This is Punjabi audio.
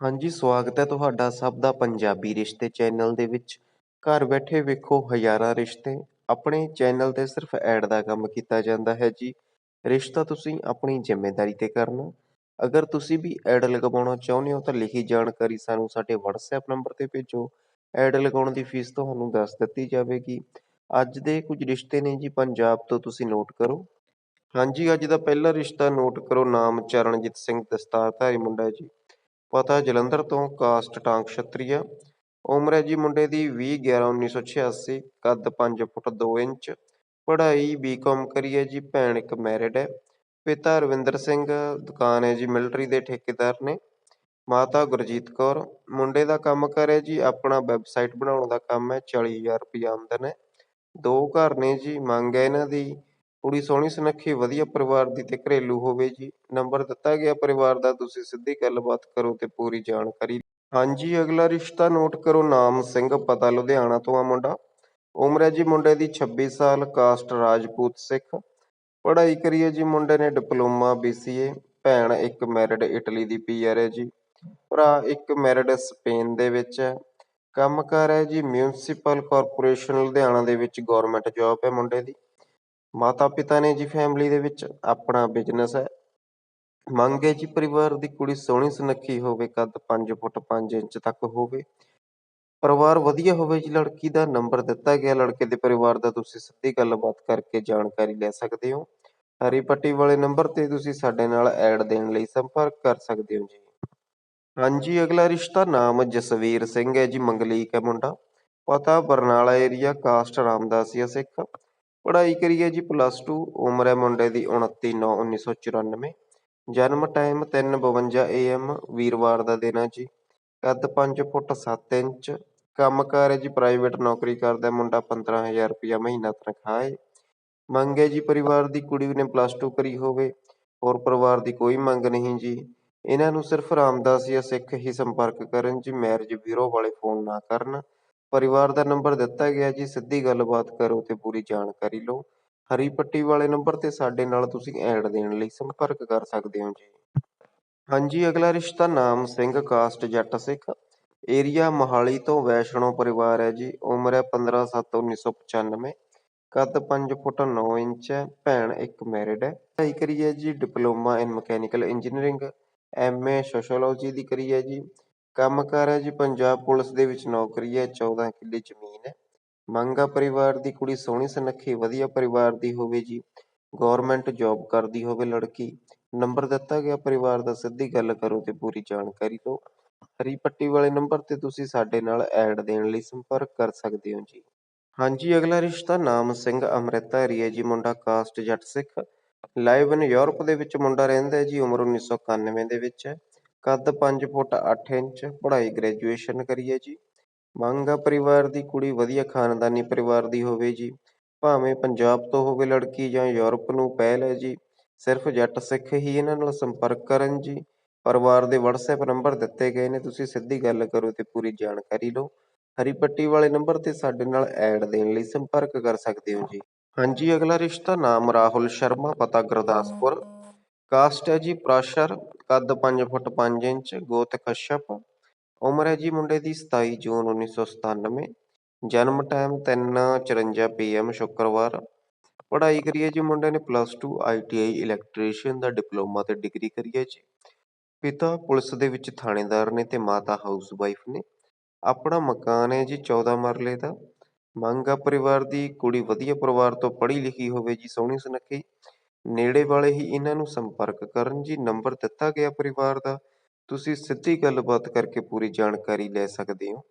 ਹਾਂਜੀ, ਸਵਾਗਤ ਹੈ ਤੁਹਾਡਾ ਸਭ ਦਾ ਪੰਜਾਬੀ ਰਿਸ਼ਤੇ ਚੈਨਲ ਦੇ ਵਿੱਚ। ਘਰ ਬੈਠੇ ਵੇਖੋ ਹਜ਼ਾਰਾਂ ਰਿਸ਼ਤੇ। ਆਪਣੇ ਚੈਨਲ ਤੇ ਸਿਰਫ ਐਡ ਦਾ ਕੰਮ ਕੀਤਾ ਜਾਂਦਾ ਹੈ ਜੀ। ਰਿਸ਼ਤਾ ਤੁਸੀਂ ਆਪਣੀ ਜ਼ਿੰਮੇਵਾਰੀ ਤੇ ਕਰਨਾ। ਅਗਰ ਤੁਸੀਂ ਵੀ ਐਡ ਲਗਵਾਉਣਾ ਚਾਹੁੰਦੇ ਹੋ ਤਾਂ ਲਿਖੀ ਜਾਣਕਾਰੀ ਸਾਨੂੰ ਸਾਡੇ WhatsApp ਨੰਬਰ ਤੇ ਭੇਜੋ। ਐਡ ਲਗਾਉਣ ਦੀ ਫੀਸ ਤੁਹਾਨੂੰ ਦੱਸ ਦਿੱਤੀ ਜਾਵੇਗੀ। ਅੱਜ ਦੇ ਕੁਝ ਰਿਸ਼ਤੇ ਨੇ ਜੀ, ਪੰਜਾਬ ਤੋਂ ਤੁਸੀਂ ਨੋਟ ਕਰੋ। ਹਾਂਜੀ, ਅੱਜ ਦਾ ਪਹਿਲਾ ਰਿਸ਼ਤਾ ਨੋਟ ਕਰੋ। ਨਾਮ ਚਰਨਜੀਤ ਸਿੰਘ ਦਸਤਾਰਧਾਰੀ ਮੁੰਡਾ ਜੀ। ਪਤਾ ਜਲੰਧਰ ਤੋਂ ਕਾਸਟ ਟਾਂਕ ਛਤਰੀਆ। ਉਮਰ ਹੈ ਜੀ ਮੁੰਡੇ ਦੀ 20/11/1986 ਕੱਦ 5 ਫੁੱਟ 2 ਇੰਚ, ਪੜ੍ਹਾਈ ਬੀਕਾਮ ਕਰੀ ਹੈ ਜੀ, ਭੈਣ ਇੱਕ ਮੈਰਿਡ ਹੈ। ਪਿਤਾ ਰਵਿੰਦਰ ਸਿੰਘ, ਦੁਕਾਨ ਹੈ ਜੀ ਮਿਲਟਰੀ ਦੇ ਠੇਕੇਦਾਰ ਨੇ। ਮਾਤਾ ਗੁਰਜੀਤ ਕੌਰ, ਮੁੰਡੇ ਦਾ ਕੰਮ ਕਰ ਜੀ, ਆਪਣਾ ਵੈਬਸਾਈਟ ਬਣਾਉਣ ਦਾ ਕੰਮ ਹੈ 40000 ਰੁਪਏ ਆਮਦਨ ਹੈ। ਦੋ ਘਰ ਨੇ ਜੀ, ਮੰਗ ਹੈ ਇਹਨਾਂ ਦੀ। ਕੁੜੀ ਸੋਹਣੀ ਸੁਨੱਖੀ, ਵਧੀਆ ਪਰਿਵਾਰ ਦੀ ਤੇ ਘਰੇਲੂ ਹੋਵੇ ਜੀ। ਨੰਬਰ ਦਿੱਤਾ ਗਿਆ ਪਰਿਵਾਰ ਦਾ, ਤੁਸੀਂ ਸਿੱਧੀ ਗੱਲਬਾਤ ਕਰੋ ਤੇ ਪੂਰੀ ਜਾਣਕਾਰੀ। ਹਾਂਜੀ, ਅਗਲਾ ਰਿਸ਼ਤਾ ਨੋਟ ਕਰੋ, ਨਾਮ ਸਿੰਘ, ਪਤਾ ਲੁਧਿਆਣਾ ਤੋਂ ਆ ਮੁੰਡਾ। ਉਮਰ ਹੈ ਜੀ ਮੁੰਡੇ ਦੀ 26 ਸਾਲ, ਕਾਸਟ ਰਾਜਪੂਤ ਸਿੱਖ। ਪੜ੍ਹਾਈ ਕਰੀਏ ਜੀ ਮੁੰਡੇ ਨੇ ਡਿਪਲੋਮਾ BCA ਭੈਣ ਇੱਕ ਮੈਰਿਡ ਇਟਲੀ ਦੀ ਪੀਆਰ ਹੈ ਜੀ। ਭਰਾ ਇੱਕ ਮੈਰਿਡ ਸਪੇਨ ਦੇ ਵਿੱਚ ਹੈ। ਕੰਮ ਕਰ ਹੈ ਜੀ ਮਿਊਨਿਸਪਲ ਕਾਰਪੋਰੇਸ਼ਨ ਲੁਧਿਆਣਾ ਦੇ ਵਿੱਚ ਗਵਰਨਮੈਂਟ ਜੌਬ ਹੈ ਮੁੰਡੇ ਦੀ। ਮਾਤਾ ਪਿਤਾ ਨੇ ਜੀ ਫੈਮਿਲੀ ਦੇ ਵਿੱਚ ਆਪਣਾ ਬਿਜ਼ਨਸ ਹੈ। ਮੰਗ ਹੈ ਜੀ ਪਰਿਵਾਰ ਦੀ ਕੁੜੀ ਸੋਹਣੀ ਸੁਨੱਖੀ ਹੋਵੇ, ਕੱਦ 5 ਫੁੱਟ 5 ਇੰਚ ਤੱਕ ਹੋਵੇ। ਪਰਿਵਾਰ ਵਧੀਆ ਹੋਵੇ ਜੀ, ਲੜਕੀ ਦਾ ਨੰਬਰ ਦਿੱਤਾ ਗਿਆ, ਲੜਕੇ ਦੇ ਪਰਿਵਾਰ ਦਾ ਤੁਸੀਂ ਸਿੱਧੀ ਗੱਲਬਾਤ ਕਰਕੇ ਜਾਣਕਾਰੀ ਲੈ ਸਕਦੇ ਹੋ। ਹਰੀ ਪੱਟੀ ਵਾਲੇ ਨੰਬਰ ਤੇ ਤੁਸੀਂ ਸਾਡੇ ਨਾਲ ਐਡ ਦੇਣ ਲਈ ਸੰਪਰਕ ਕਰ ਸਕਦੇ ਹੋ ਜੀ। ਹਾਂਜੀ, ਅਗਲਾ ਰਿਸ਼ਤਾ ਨਾਮ ਜਸਵੀਰ ਸਿੰਘ ਹੈ ਜੀ, ਮੰਗਲੀਕ ਹੈ ਮੁੰਡਾ। ਪਤਾ ਬਰਨਾਲਾ ਏਰੀਆ ਕਾਸਟ ਰਾਮਦਾਸੀਆ ਸਿੱਖ। ਪੜ੍ਹਾਈ ਕਰੀ ਹੈ ਜੀ ਪਲੱਸ 2 ਉਮਰ ਹੈ ਮੁੰਡੇ ਦੀ 29/9/1994 ਜਨਮ ਟਾਈਮ 3:52 AM ਵੀਰਵਾਰ ਦਾ ਦਿਨ ਹੈ ਜੀ। ਕੱਦ 5 ਫੁੱਟ 7 ਇੰਚ। ਕੰਮ ਕਾਰ ਹੈ ਜੀ ਪ੍ਰਾਈਵੇਟ ਨੌਕਰੀ ਕਰਦਾ ਮੁੰਡਾ 15000 ਰੁਪਇਆ ਮਹੀਨਾ ਤਨਖਾਹ ਹੈ। ਮੰਗ ਹੈ ਜੀ ਪਰਿਵਾਰ ਦੀ ਕੁੜੀ ਨੇ ਪਲੱਸ 2 ਕਰੀ ਹੋਵੇ, ਹੋਰ ਪਰਿਵਾਰ ਦੀ ਕੋਈ ਮੰਗ ਨਹੀਂ ਜੀ। ਇਹਨਾਂ ਨੂੰ ਸਿਰਫ ਰਾਮਦਾਸ ਜਾਂ ਸਿੱਖ ਹੀ ਸੰਪਰਕ ਕਰਨ ਜੀ ਮੈਰਿਜ ਬਿਊਰੋ ਵਾਲੇ ਫੋਨ ਨਾ ਕਰਨ। ਪਰਿਵਾਰ ਦਾ ਨੰਬਰ ਦਿੱਤਾ ਗਿਆ ਜੀ, ਸਿੱਧੀ ਗੱਲਬਾਤ ਕਰੋ ਤੇ ਪੂਰੀ ਜਾਣਕਾਰੀ ਲਓ। ਹਰੀ ਪੱਟੀ ਵਾਲੇ ਨੰਬਰ ਤੇ ਸਾਡੇ ਨਾਲ ਤੁਸੀਂ ਐਡ ਦੇਣ ਲਈ ਸੰਪਰਕ ਕਰ ਸਕਦੇ ਹੋ ਜੀ। ਹਾਂਜੀ, ਅਗਲਾ ਰਿਸ਼ਤਾ ਨਾਮ ਸਿੰਘ, ਕਾਸਟ ਜੱਟ ਸਿੱਖ। ਏਰੀਆ ਮੋਹਾਲੀ ਤੋਂ ਵੈਸ਼ਨੋ ਪਰਿਵਾਰ ਹੈ ਜੀ। ਉਮਰ ਹੈ 15/7/1995 ਕੱਦ 5 ਫੁੱਟ 9 ਇੰਚ ਹੈ। ਭੈਣ ਇੱਕ ਮੈਰਿਡ ਹੈ। ਪੜ੍ਹਾਈ ਕਰੀ ਹੈ ਜੀ, diploma in mechanical engineering MA sociology ਦੀ ਕਰੀ ਹੈ ਜੀ। ਕੰਮਕਾਰ ਹੈ ਜੀ, ਪੰਜਾਬ ਪੁਲਿਸ ਦੇ ਵਿੱਚ ਨੌਕਰੀ ਹੈ 14 ਕਿੱਲੇ ਜ਼ਮੀਨ ਹੈ। ਮੰਗਾ ਪਰਿਵਾਰ ਦੀ ਕੁੜੀ ਸੋਹਣੀ ਸੁਨੱਖੀ, ਵਧੀਆ ਪਰਿਵਾਰ ਦੀ ਹੋਵੇ ਜੀ ਗਵਰਨਮੈਂਟ ਜੌਬ ਕਰਦੀ ਹੋਵੇ ਲੜਕੀ, ਨੰਬਰ ਦਿੱਤਾ ਗਿਆ ਪਰਿਵਾਰ ਦਾ, ਸਿੱਧੀ ਗੱਲ ਕਰੋ ਤੇ ਪੂਰੀ ਜਾਣਕਾਰੀ ਲਓ ਹਰੀ ਪੱਟੀ ਵਾਲੇ ਨੰਬਰ ਤੇ ਤੁਸੀਂ ਸਾਡੇ ਨਾਲ ਐਡ ਦੇਣ ਲਈ ਸੰਪਰਕ ਕਰ ਸਕਦੇ ਹੋ ਜੀ। ਹਾਂਜੀ, ਅਗਲਾ ਰਿਸ਼ਤਾ ਨਾਮ ਸਿੰਘ ਅੰਮ੍ਰਿਤਧਾਰੀ ਹੈ ਜੀ, ਮੁੰਡਾ ਕਾਸਟ ਜੱਟ ਸਿੱਖ ਲਾਈਵ ਇਨ ਯੂਰਪ ਦੇ ਵਿੱਚ ਮੁੰਡਾ ਰਹਿੰਦਾ ਹੈ ਜੀ, ਉਮਰ 1991 ਦੇ ਵਿੱਚ ਹੈ। ਕੱਦ ਪੰਜ ਫੁੱਟ ਅੱਠ ਇੰਚ, ਪੜ੍ਹਾਈ ਗ੍ਰੈਜੂਏਸ਼ਨ ਕਰੀ ਹੈ ਜੀ। ਮੰਗ ਆ ਪਰਿਵਾਰ ਦੀ, ਕੁੜੀ ਵਧੀਆ ਖਾਨਦਾਨੀ ਪਰਿਵਾਰ ਦੀ ਹੋਵੇ ਜੀ। ਭਾਵੇਂ ਪੰਜਾਬ ਤੋਂ ਹੋਵੇ ਲੜਕੀ ਜਾਂ ਯੂਰਪ ਨੂੰ ਪਹਿਲ ਹੈ ਜੀ। ਸਿਰਫ ਜੱਟ ਸਿੱਖ ਹੀ ਇਹਨਾਂ ਨਾਲ ਸੰਪਰਕ ਕਰਨ ਜੀ। ਪਰਿਵਾਰ ਦੇ WhatsApp ਨੰਬਰ ਦਿੱਤੇ ਗਏ ਨੇ, ਤੁਸੀਂ ਸਿੱਧੀ ਗੱਲ ਕਰੋ ਤੇ ਪੂਰੀ ਜਾਣਕਾਰੀ ਲਓ। ਹਰੀ ਪੱਟੀ ਵਾਲੇ ਨੰਬਰ ਤੇ ਸਾਡੇ ਨਾਲ ਐਡ ਦੇਣ ਲਈ ਸੰਪਰਕ ਕਰ ਸਕਦੇ ਹੋ ਜੀ। ਹਾਂਜੀ, ਅਗਲਾ ਰਿਸ਼ਤਾ, ਨਾਮ ਰਾਹੁਲ ਸ਼ਰਮਾ, ਪਤਾ ਗੁਰਦਾਸਪੁਰ। ਕਾਸਟ ਹੈ ਜੀ ਪ੍ਰਾਸ਼ਰ, ਕੱਦ 5 ਫੁੱਟ 5 ਇੰਚ, ਗੋਤ ਕਸ਼ਪ। ਉਮਰ ਹੈ ਜੀ ਮੁੰਡੇ ਦੀ 27 ਜੂਨ 1997 ਜਨਮ ਟਾਈਮ 3:54 ਪੀਐਮ ਸ਼ੁੱਕਰਵਾਰ। ਪੜ੍ਹਾਈ ਕਰੀ ਹੈ ਜੀ ਮੁੰਡੇ ਨੇ ਪਲੱਸ 2 ਆਈਟੀਆਈ ਇਲੈਕਟ੍ਰੀਸ਼ੀਅਨ ਦਾ ਡਿਪਲੋਮਾ ਤੇ ਡਿਗਰੀ ਕਰੀ ਹੈ ਜੀ। ਪਿਤਾ ਪੁਲਿਸ ਦੇ ਵਿੱਚ ਥਾਣੇਦਾਰ ਨੇ ਤੇ ਮਾਤਾ ਹਾਊਸ ਵਾਈਫ ਨੇ। ਆਪਣਾ ਮਕਾਨ ਹੈ ਜੀ 14 ਮਰਲੇ ਦਾ। ਮੰਗ ਆ ਪਰਿਵਾਰ ਦੀ, ਕੁੜੀ ਵਧੀਆ ਪਰਿਵਾਰ ਤੋਂ ਪੜ੍ਹੀ ਲਿਖੀ ਹੋਵੇ ਜੀ, ਸੋਹਣੀ ਸੁਨੱਖੀ। ਨੇੜੇ ਵਾਲੇ ਹੀ ਇਹਨਾਂ ਨੂੰ ਸੰਪਰਕ ਕਰਨ। ਜੀ, ਨੰਬਰ ਦਿੱਤਾ ਗਿਆ ਪਰਿਵਾਰ ਦਾ। ਤੁਸੀਂ ਸਿੱਧੀ ਗੱਲਬਾਤ ਕਰਕੇ ਪੂਰੀ ਜਾਣਕਾਰੀ ਲੈ ਸਕਦੇ ਹੋ।